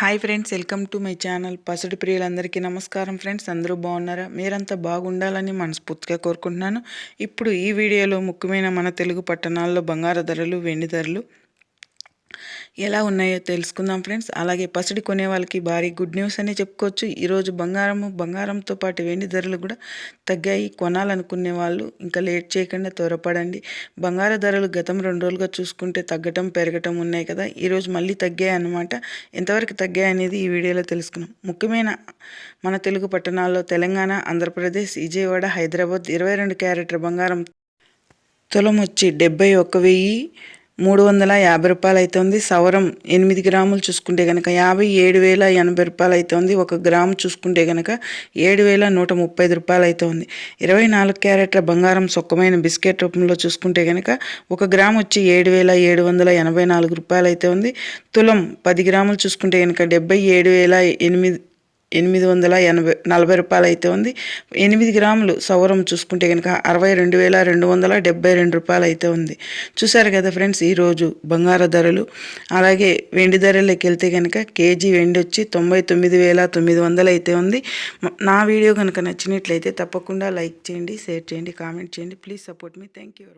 Hi friends welcome to my channel పసుడి ప్రియులందరికీ నమస్కారం friends అందరూ బాగున్నారా? మీరంతా బాగుండాలని మనస్ఫూర్తిగా కోరుకుంటున్నాను. ఇప్పుడు ఈ వీడియోలో ముఖ్యమైన మన తెలుగు పట్టణాల్లో బంగారు ధరలు వెండి ధరలు ఎలా ఉన్నాయో తెలుసుకుందాం ఫ్రెండ్స్. అలాగే పసిడి కొనే వాళ్ళకి భారీ గుడ్ న్యూస్ అని చెప్పుకోవచ్చు. ఈరోజు బంగారము బంగారంతో పాటు వెండి ధరలు కూడా తగ్గాయి. కొనాలనుకునే వాళ్ళు ఇంకా లేట్ చేయకుండా త్వరపడండి. బంగారు ధరలు గతం రెండు రోజులుగా చూసుకుంటే తగ్గటం పెరగటం ఉన్నాయి కదా. ఈరోజు మళ్ళీ తగ్గాయి అన్నమాట. ఎంతవరకు తగ్గాయి అనేది ఈ వీడియోలో తెలుసుకున్నాం ముఖ్యమైన మన తెలుగు పట్టణాల్లో తెలంగాణ ఆంధ్రప్రదేశ్ విజయవాడ హైదరాబాద్ ఇరవై రెండు క్యారెట్ల బంగారం తులం వచ్చి డెబ్బై ఒక వెయ్యి మూడు వందల యాభై రూపాయలు అవుతుంది సవరం ఎనిమిది గ్రాములు చూసుకుంటే కనుక యాభై ఏడు వేల ఎనభై రూపాయలు అవుతుంది ఒక గ్రాము చూసుకుంటే కనుక ఏడు వేల నూట ముప్పై ఐదు రూపాయలు అవుతుంది ఇరవై నాలుగు క్యారెట్ల బంగారం సొక్కమైన బిస్కెట్ రూపంలో చూసుకుంటే కనుక ఒక గ్రామ్ వచ్చి ఏడు వేల ఏడు వందల ఎనభై నాలుగు రూపాయలు అయితే ఉంది తులం పది గ్రాములు చూసుకుంటే కనుక డెబ్బై ఏడు వేల ఎనిమిది ఎనిమిది వందల ఎనభై నలభై రూపాయలు అయితే ఉంది. ఎనిమిది గ్రాములు సౌరం చూసుకుంటే కనుక అరవై రెండు వేల రెండు వందల డెబ్బై రెండు రూపాయలు అయితే ఉంది. చూసారు కదా ఫ్రెండ్స్ ఈరోజు బంగారు ధరలు. అలాగే వెండి ధరలోకి వెళ్తే కనుక కేజీ వెండి వచ్చి తొంభై తొమ్మిది వేల తొమ్మిది వందలు అయితే ఉంది. నా వీడియో కనుక నచ్చినట్లయితే తప్పకుండా లైక్ చేయండి షేర్ చేయండి కామెంట్ చేయండి. Please support me. Thank you